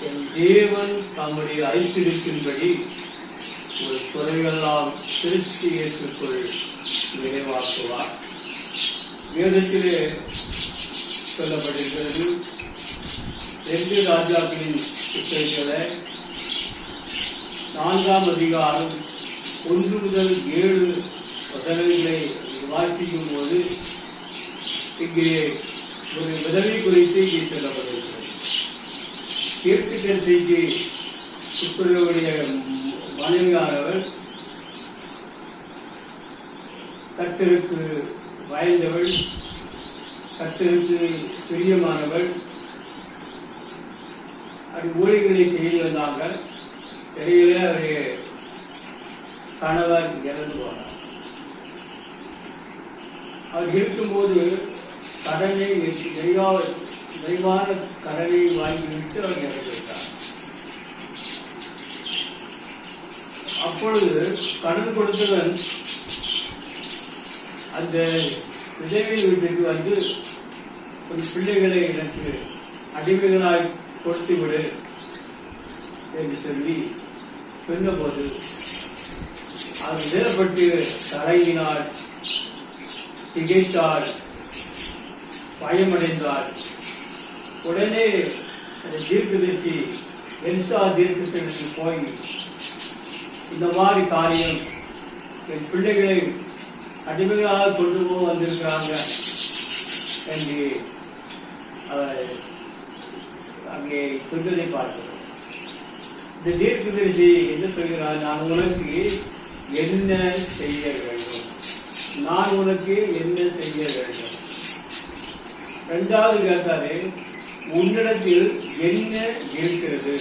என் தேவன் தம்முடைய ஐத்திருக்கின்படி ஒரு குறைவெல்லாம் திருச்சி ஏற்றுக்கொள் நிறைவாக்குவார் வேதத்திலே சொல்லப்படுகிறது ரெண்டு ராஜாக்களின் புத்தகங்களை நான்காம் அதிகாரம் ஒன்று முதல் ஏழு வசனங்களை வாசிக்கும் போது இங்கே ஒரு விதவை குறித்து இங்கே சொல்லப்பட்டிருக்கிறது செய்தி சுற்றுலவுடைய மனைவியானவர் கத்தருக்கு வாய்ந்தவள் கத்தருக்கு பிரியமானவள் அது ஊழிகளை செய்து வந்தாங்க. தெரியல அவரு கணவர் இறந்து போனார் அவர் இருக்கும்போது கடனை தெய்வா தெய்வான கடனை வாங்கிவிட்டு அவர் இறந்து அப்பொழுது கடன் கொடுத்தவன் அந்த விதவை வீட்டுக்கு வந்து ஒரு பிள்ளைகளை எனக்கு அடிமைகளாய் கொடுத்து விடு என்று சொல்லி சொன்னபோது அது நிலப்பட்டு தரையினாள் திகைத்தார் பயமடைந்தார் உடனே அந்த தீர்க்கதரிசி எல்சா தீர்க்கதரிசி போய் இந்த மாதிரி காரியம் என் பிள்ளைகளை அடிமைகளாக கொண்டு போக வந்திருக்கிறாங்க என்று அங்கே சொல்வதை பார்க்கிறோம். இந்த தீர்க்கதரிசி என்ன சொல்கிறார்? நான் உனக்கு என்ன செய்ய வேண்டும்? நான் உனக்கு என்ன செய்ய வேண்டும்? ரெண்டாவது கேட்டாரு உன்னிடத்தில் என்ன இருக்கிறது.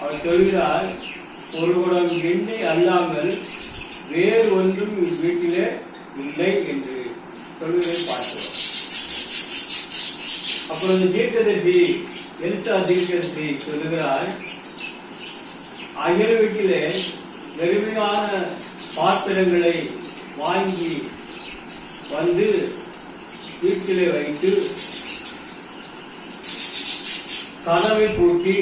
அவர் சொல்கிறார் ஒரு குடம் எண்ணெய் அல்லாமல் வேறு ஒன்றும் வீட்டிலே இல்லை என்று. சொல்வதை பார்க்கிறோம். அப்பொழுது தீர்க்கதர்சி எல்சா தீர்க்கதர்சி சொல்லுகிறார் அயல் வீட்டிலே வெறுமையான பாத்திரங்களை வாங்கி வந்து வீட்டிலே வைத்து கதவை பூட்டி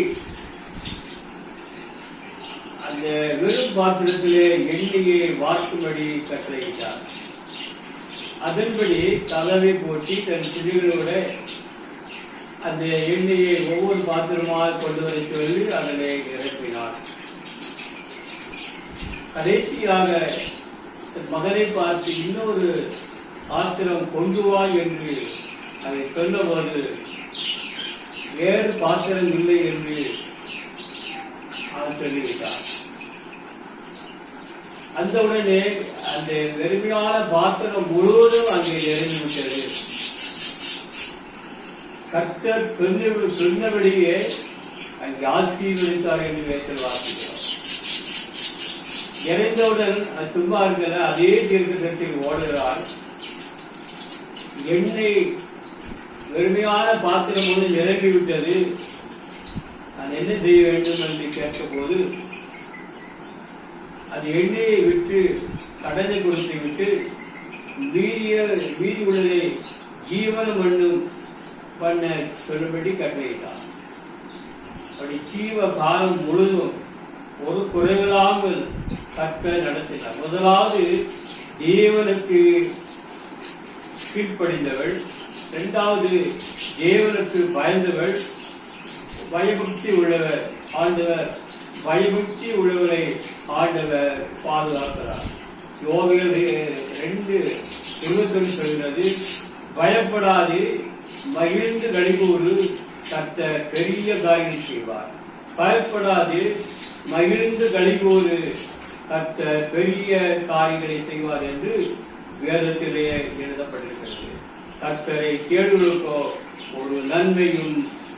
அந்த வெறும் பாத்திரத்திலே எண்ணெயை வார்க்கும்படி கட்டளையிட்டார். அதன்படி கதவை போட்டி தன் பிள்ளைகளோட அந்த எண்ணெயை ஒவ்வொரு பாத்திரமாக கொண்டு வர சொல்லி அதனை நிரப்பினார். கடைசியாக மகனை பார்த்து இன்னொரு பாத்திரம் கொண்டு வா என்று அதை சொன்னபோது வேறு பாத்திரம் இல்லை என்று அவர் சொல்லிவிட்டார் அந்த உடனே அந்த வெறுமையான பாத்திரம் முழுவதும் அங்கே நிறைந்துவிட்டது. கர்த்தர் சொன்ன சொன்னபடியே அங்கே ஆசீர்வதித்தார் என்று வேற்றல் வாசிக்கிறார் இறைந்தவுடன் அது சும்மா இருக்கிற அதே தீர்க்கத்தில் ஓடுகிறார். எண்ணெய் வெறுமையான பாத்திரம் ஒன்று நிரம்பிவிட்டது நான் என்ன செய்ய வேண்டும் என்று கேட்டபோது அது எண்ணெயை விட்டு கடனை கொடுத்து விட்டு வீரிய வீதி உடலை ஜீவனம் மண்ணும் பண்ண சொல்லும்படி கட்டளையிட்டார் அப்படி ஜீவ காலம் முழுதும் ஒரு குறைவில்லாமல் கற்க நடத்தினார் முதலாவது தேவனுக்கு கீழ்ப்படிந்தவள் இரண்டாவது தேவனுக்கு பயந்தவள் பயபக்தி உள்ளவர் ஆண்டவர். பயபக்தி உள்ளவரை ஆண்டவர் பாதுகாக்கிறார். யோகிகள் ரெண்டு இருபத்தொன்று சொல்கிறது பயப்படாது மகிழ்ந்து கழிகூறு கத்த பெரிய காரியம் செய்வார். பயப்படாது மகிழ்ந்து கழிகூறு கத்த பெரிய காரியங்களை செய்வார் என்று வேதத்திலேயே எழுதப்பட்டிருக்கிறது. கர்த்தரை தேடுவதற்கோ ஒரு நன்மையும்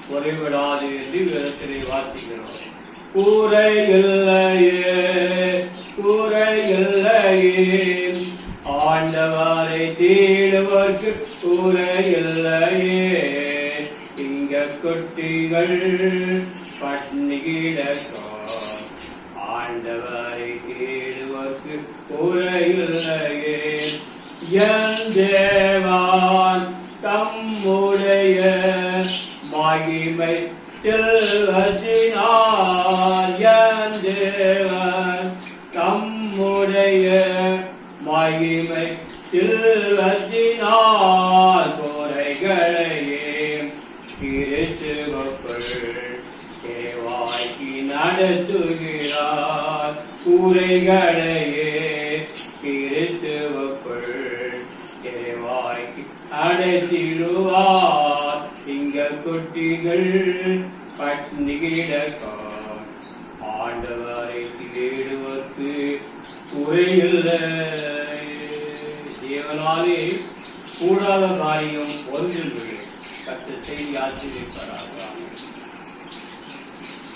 குறைவிடாது என்று வேதத்திலே வாசிக்கிறோம். கூரை இல்லையே கூரை இல்லையே ஆண்டவரை தேடுவதற்கு கூரை இல்லையே இங்க குட்டிகள் பட்னி கிடக்கோ ஆண்டவரை தேடுவதற்கு கூரை இல்லையே என் மகிமை தேவன் தம்முடைய மகிமை. செல்வத்தினார் குறைகளையே கிருத்துவக்குள் தேவாய்க்கு நடத்துகிறார் கூரைகளையே கிருத்துவக்குள் தேவாய்க்கு அடைத்திடுவார் சிங்க குட்டிகள் பட்னிகிடக்கார் ஆண்டவரை தேடுவதற்கு குறையில்லை. தேவனாலே கூடாத காரியம் ஒன்றில் கத்து செய்தி ஆச்சரியப்படாதான்